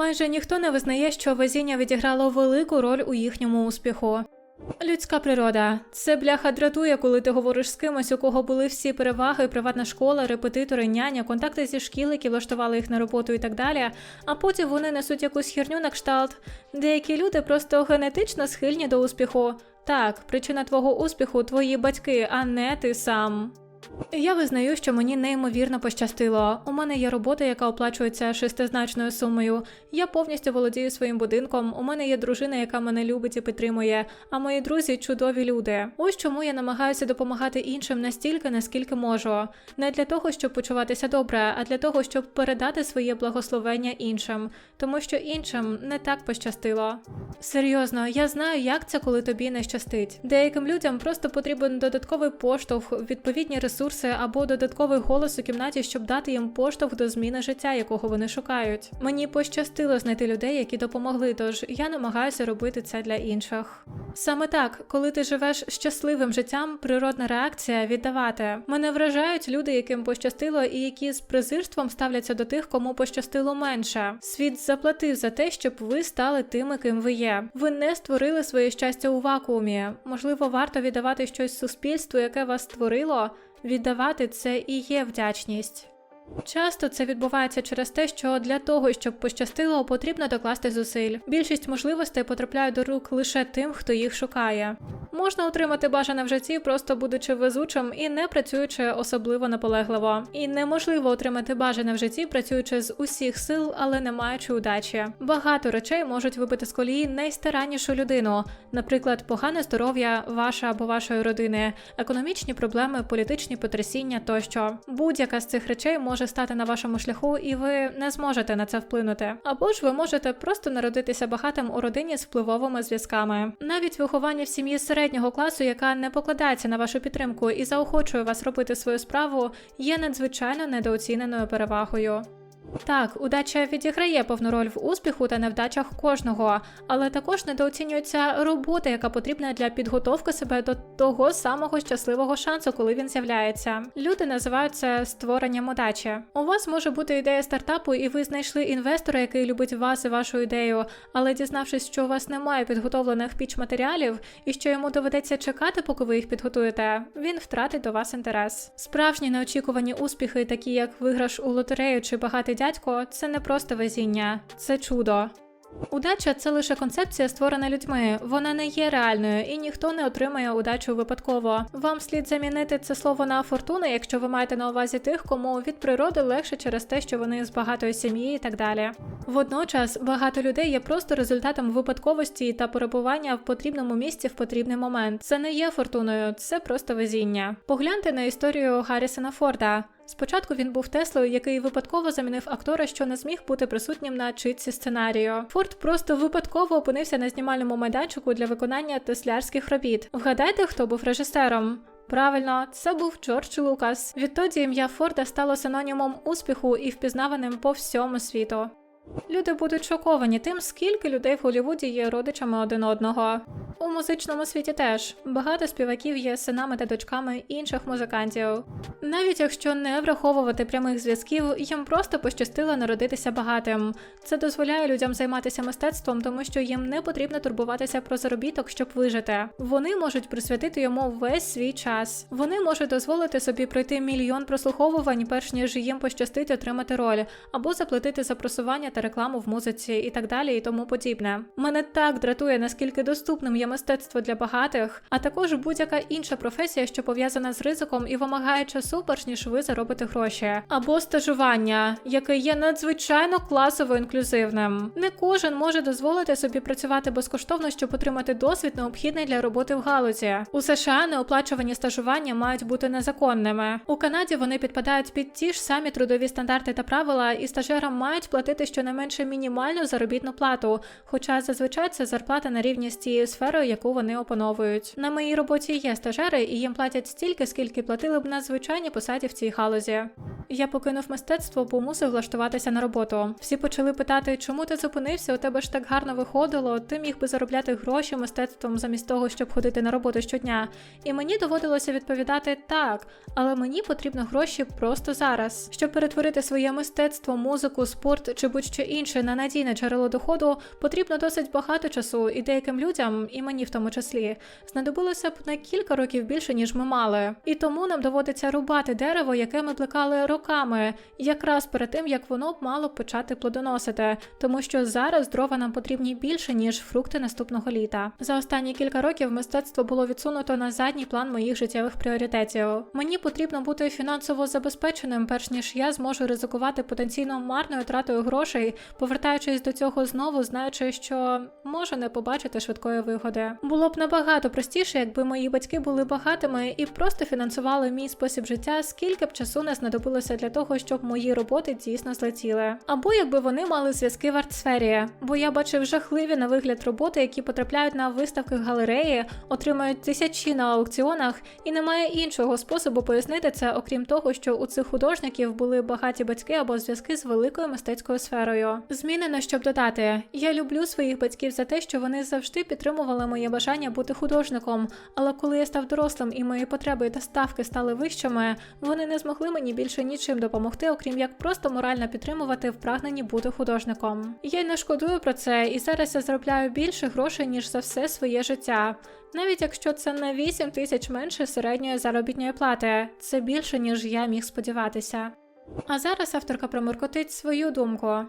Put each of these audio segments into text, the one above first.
Майже ніхто не визнає, що везіння відіграло велику роль у їхньому успіху. Людська природа це бляха дратує, коли ти говориш з кимось, у кого були всі переваги, приватна школа, репетитори, няня, контакти зі шкіл, які влаштували їх на роботу і так далі. А потім вони несуть якусь херню на кшталт. Деякі люди просто генетично схильні до успіху. Так, причина твого успіху твої батьки, а не ти сам. Я визнаю, що мені неймовірно пощастило. У мене є робота, яка оплачується шестизначною сумою. Я повністю володію своїм будинком. У мене є дружина, яка мене любить і підтримує. А мої друзі чудові люди. Ось чому я намагаюся допомагати іншим настільки, наскільки можу. Не для того, щоб почуватися добре, а для того, щоб передати своє благословення іншим, тому що іншим не так пощастило. Серйозно, я знаю, як це, коли тобі не щастить. Деяким людям просто потрібен додатковий поштовх, відповідні ресурси або додатковий голос у кімнаті, щоб дати їм поштовх до зміни життя, якого вони шукають. Мені пощастило знайти людей, які допомогли, тож я намагаюся робити це для інших. Саме так, коли ти живеш щасливим життям, природна реакція віддавати. Мене вражають люди, яким пощастило, і які з презирством ставляться до тих, кому пощастило менше. Світ заплатив за те, щоб ви стали тими, ким ви є. Ви не створили своє щастя у вакуумі. Можливо, варто віддавати щось суспільству, яке вас створило. Віддавати це і є вдячність. Часто це відбувається через те, що для того, щоб пощастило, потрібно докласти зусиль. Більшість можливостей потрапляють до рук лише тим, хто їх шукає. Можна отримати бажане в житті, просто будучи везучим і не працюючи особливо наполегливо. І неможливо отримати бажане в житті, працюючи з усіх сил, але не маючи удачі. Багато речей можуть вибити з колії найстараннішу людину, наприклад, погане здоров'я, ваша або вашої родини, економічні проблеми, політичні потрясіння тощо. Будь-яка з цих речей може стати на вашому шляху, і ви не зможете на це вплинути. Або ж ви можете просто народитися багатим у родині з впливовими зв'язками. Навіть виховання в сім'ї середнього класу, яка не покладається на вашу підтримку і заохочує вас робити свою справу, є надзвичайно недооціненою перевагою. Так, удача відіграє повну роль в успіху та невдачах кожного, але також недооцінюється робота, яка потрібна для підготовки себе до того самого щасливого шансу, коли він з'являється. Люди називають це створенням удачі. У вас може бути ідея стартапу, і ви знайшли інвестора, який любить вас і вашу ідею, але дізнавшись, що у вас немає підготовлених піч матеріалів і що йому доведеться чекати, поки ви їх підготуєте, він втратить до вас інтерес. Справжні неочікувані успіхи, такі як виграш у лотерею чи багатий дядько, це не просто везіння, це чудо. Удача це лише концепція, створена людьми. Вона не є реальною, і ніхто не отримає удачу випадково. Вам слід замінити це слово на фортуна, якщо ви маєте на увазі тих, кому від природи легше через те, що вони з багатої сім'ї і так далі. Водночас багато людей є просто результатом випадковості та перебування в потрібному місці в потрібний момент. Це не є фортуною, це просто везіння. Погляньте на історію Гаррісона Форда. Спочатку він був Теслою, який випадково замінив актора, що не зміг бути присутнім на читці сценарію. Форд просто випадково опинився на знімальному майданчику для виконання теслярських робіт. Вгадайте, хто був режисером? Правильно, це був Джордж Лукас. Відтоді ім'я Форда стало синонімом успіху і впізнаваним по всьому світу. Люди будуть шоковані тим, скільки людей в Голлівуді є родичами один одного. У музичному світі теж багато співаків є синами та дочками інших музикантів. Навіть якщо не враховувати прямих зв'язків, їм просто пощастило народитися багатим. Це дозволяє людям займатися мистецтвом, тому що їм не потрібно турбуватися про заробіток, щоб вижити. Вони можуть присвятити йому весь свій час. Вони можуть дозволити собі пройти мільйон прослуховувань, перш ніж їм пощастить отримати роль, або заплатити за просування та рекламу в музиці і так далі, і тому подібне. Мене так дратує, наскільки доступним є мистецтво для багатих, а також будь-яка інша професія, що пов'язана з ризиком і вимагає часу, перш ніж ви заробите гроші, або стажування, яке є надзвичайно класово інклюзивним. Не кожен може дозволити собі працювати безкоштовно, щоб отримати досвід, необхідний для роботи в галузі. У США неоплачувані стажування мають бути незаконними. У Канаді вони підпадають під ті ж самі трудові стандарти та правила, і стажерам мають платити щонайменше мінімальну заробітну плату, хоча зазвичай це зарплата на рівні з тією сферою, яку вони опановують. На моїй роботі є стажери, і їм платять стільки, скільки платили б на звичайній посаді в цій галузі. Я покинув мистецтво, бо мусив влаштуватися на роботу. Всі почали питати, чому ти зупинився? У тебе ж так гарно виходило. Ти міг би заробляти гроші мистецтвом замість того, щоб ходити на роботу щодня. І мені доводилося відповідати так, але мені потрібно гроші просто зараз, щоб перетворити своє мистецтво, музику, спорт чи будь-що будь-що інше на надійне джерело доходу, потрібно досить багато часу, і деяким людям, і мені в тому числі, знадобилося б на кілька років більше, ніж ми мали. І тому нам доводиться рубати дерево, яке ми плекали роками, якраз перед тим як воно б мало почати плодоносити, тому що зараз дрова нам потрібні більше ніж фрукти наступного літа. За останні кілька років мистецтво було відсунуто на задній план моїх життєвих пріоритетів. Мені потрібно бути фінансово забезпеченим, перш ніж я зможу ризикувати потенційно марною тратою грошей, повертаючись до цього знову, знаючи, що можу не побачити швидкої вигоди. Було б набагато простіше, якби мої батьки були багатими і просто фінансували мій спосіб життя, скільки б часу не знадобилося для того, щоб мої роботи дійсно злетіли. Або якби вони мали зв'язки в артсфері, бо я бачив жахливі на вигляд роботи, які потрапляють на виставки галереї, отримають тисячі на аукціонах, і немає іншого способу пояснити це, окрім того, що у цих художників були багаті батьки або зв'язки з великою мистецькою сферою. Змінено, щоб додати, я люблю своїх батьків за те, що вони завжди підтримували моє бажання бути художником. Але коли я став дорослим і мої потреби та ставки стали вищими, вони не змогли мені більше нічим допомогти, окрім як просто морально підтримувати в прагненні бути художником. Я й не шкодую про це, і зараз я заробляю більше грошей ніж за все своє життя. Навіть якщо це на 8 тисяч менше середньої заробітної плати, це більше ніж я міг сподіватися. А зараз авторка проморкотить свою думку.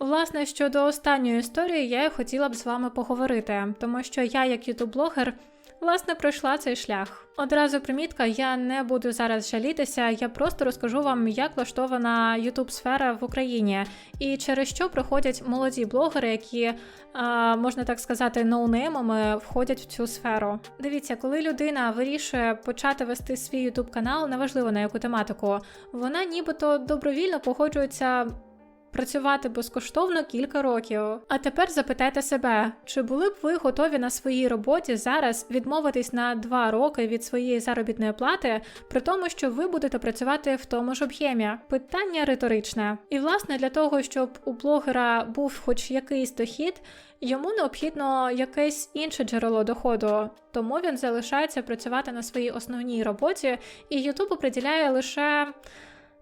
Власне, щодо останньої історії, я й хотіла б з вами поговорити, тому що я, як ютуб-блогер, власне пройшла цей шлях. Одразу примітка, я не буду зараз жалітися, я просто розкажу вам, як влаштована ютуб сфера в Україні і через що проходять молоді блогери, які, а, можна так сказати, ноунеймами входять в цю сферу. Дивіться, коли людина вирішує почати вести свій ютуб канал, неважливо на яку тематику, вона нібито добровільно погоджується працювати безкоштовно кілька років. А тепер запитайте себе, чи були б ви готові на своїй роботі зараз відмовитись на два роки від своєї заробітної плати, при тому, що ви будете працювати в тому ж об'ємі? Питання риторичне. І власне для того, щоб у блогера був хоч якийсь дохід. Йому необхідно якесь інше джерело доходу, тому він залишається працювати на своїй основній роботі, і YouTube приділяє лише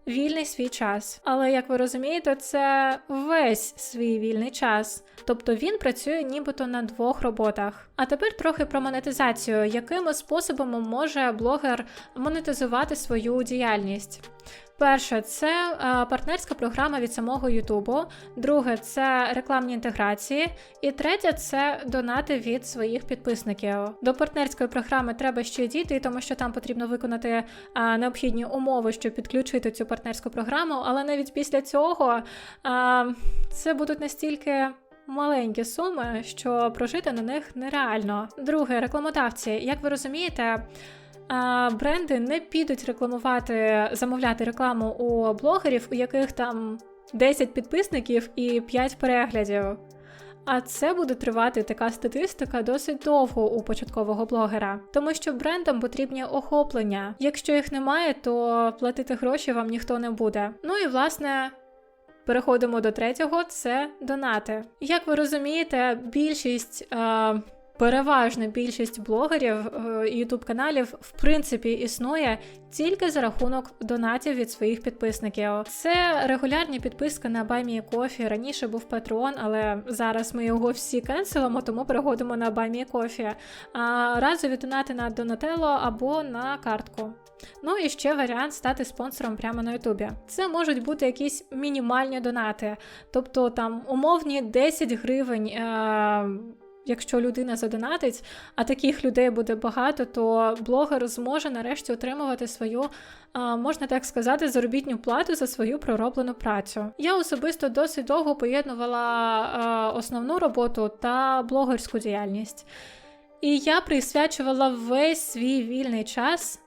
вільний свій час. Але як ви розумієте, це весь свій вільний час. Тобто він працює нібито на двох роботах. А тепер трохи про монетизацію, якими способами може блогер монетизувати свою діяльність. Перше, це е, партнерська програма від самого Ютубу. Друге, це рекламні інтеграції. І третє це донати від своїх підписників. До партнерської програми треба ще дійти, тому що там потрібно виконати е, необхідні умови, щоб підключити цю партнерську програму. Але навіть після цього е, це будуть настільки. Маленькі суми, що прожити на них нереально. Друге, рекламодавці. Як ви розумієте, бренди не підуть рекламувати, замовляти рекламу у блогерів, у яких там 10 підписників і 5 переглядів. А це буде тривати така статистика досить довго у початкового блогера, тому що брендам потрібні охоплення. Якщо їх немає, то платити гроші вам ніхто не буде. Ну і власне. Переходимо до третього, це донати. Як ви розумієте, більшість е, Переважна більшість блогерів ютуб каналів в принципі існує тільки за рахунок донатів від своїх підписників. Це регулярні підписки на BuyMeCoffee. Раніше був Patreon, але зараз ми його всі кенселимо, тому переходимо на BuyMeCoffee. А разові донати на Donatello або на картку. Ну і ще варіант стати спонсором прямо на Ютубі. Це можуть бути якісь мінімальні донати, тобто там умовні 10 гривень. Е Якщо людина задонатить, а таких людей буде багато, то блогер зможе нарешті отримувати свою, можна так сказати, заробітню плату за свою пророблену працю. Я особисто досить довго поєднувала основну роботу та блогерську діяльність. І я присвячувала весь свій вільний час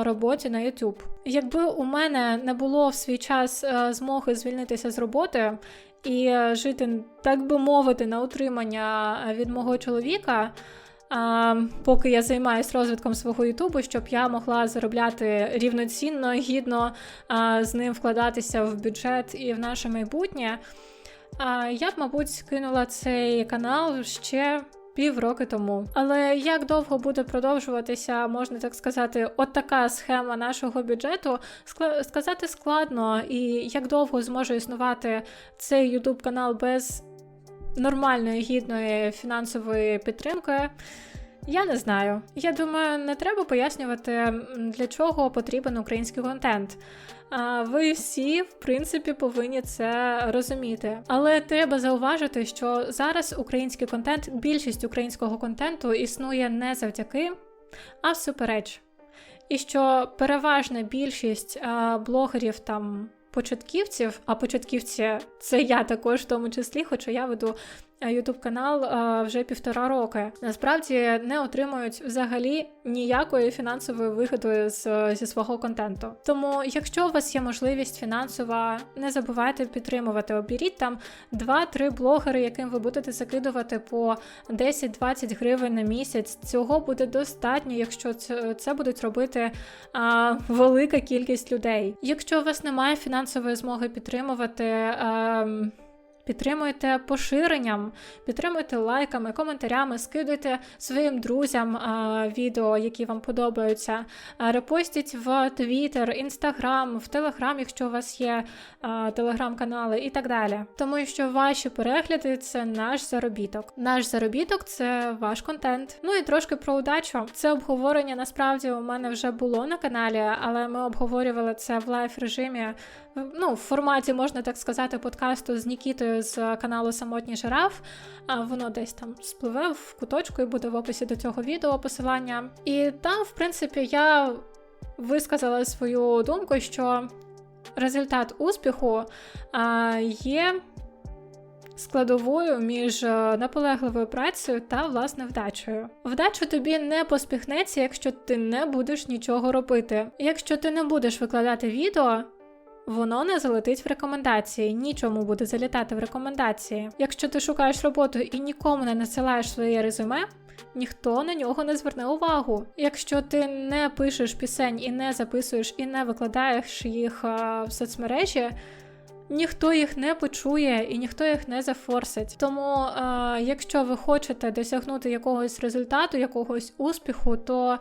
роботі на YouTube. Якби у мене не було в свій час змоги звільнитися з роботи, і е, жити, так би мовити, на утримання е, від мого чоловіка. Поки я займаюся розвитком свого Ютубу, щоб я могла заробляти рівноцінно, гідно з ним вкладатися в бюджет і в наше майбутнє. Я б, мабуть, кинула цей канал ще півроки тому. Але як довго буде продовжуватися, можна так сказати, от така схема нашого бюджету, сказати складно, і як довго зможе існувати цей YouTube канал без нормальної гідної фінансової підтримки. Я не знаю. Я думаю, не треба пояснювати, для чого потрібен український контент. Ви всі, в принципі, повинні це розуміти. Але треба зауважити, що зараз український контент, більшість українського контенту існує не завдяки, а всупереч. І що переважна більшість блогерів там. Початківців, а початківці це я також в тому числі, хоча я веду YouTube канал вже півтора роки. Насправді не отримують взагалі ніякої фінансової вигоди з, зі свого контенту. Тому, якщо у вас є можливість фінансова, не забувайте підтримувати. Обіріть там 2-3 блогери, яким ви будете закидувати по 10-20 гривень на місяць. Цього буде достатньо, якщо це, будуть робити а, велика кількість людей. Якщо у вас немає фінансової змоги підтримувати. А, Підтримуйте поширенням, підтримуйте лайками, коментарями, скидуйте своїм друзям а, відео, які вам подобаються. А, репостіть в Твіттер, Інстаграм, в Телеграм, якщо у вас є телеграм-канали і так далі. Тому що ваші перегляди це наш заробіток. Наш заробіток це ваш контент. Ну і трошки про удачу. Це обговорення насправді у мене вже було на каналі, але ми обговорювали це в лайв режимі. Ну, в форматі, можна так сказати, подкасту з Нікітою з каналу Самотній жираф. Воно десь там спливе в куточку і буде в описі до цього відео посилання. І там, в принципі, я висказала свою думку, що результат успіху є складовою між е, наполегливою працею та власне вдачею. Вдача тобі не поспіхнеться, якщо ти не будеш нічого робити. Якщо ти не будеш викладати відео. Воно не залетить в рекомендації, нічому буде залітати в рекомендації. Якщо ти шукаєш роботу і нікому не насилаєш своє резюме, ніхто на нього не зверне увагу. Якщо ти не пишеш пісень і не записуєш, і не викладаєш їх в соцмережі. Ніхто їх не почує і ніхто їх не зафорсить. Тому, е, якщо ви хочете досягнути якогось результату, якогось успіху, то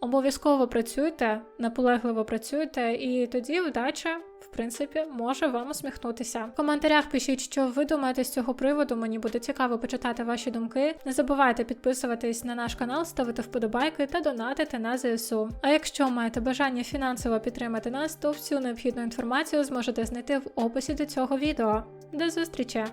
обов'язково працюйте, наполегливо працюйте, і тоді вдача, в принципі, може вам усміхнутися. В коментарях пишіть, що ви думаєте з цього приводу. Мені буде цікаво почитати ваші думки. Не забувайте підписуватись на наш канал, ставити вподобайки та донатити на ЗСУ. А якщо маєте бажання фінансово підтримати нас, то всю необхідну інформацію зможете знайти в описі до цього відео. До зустрічі!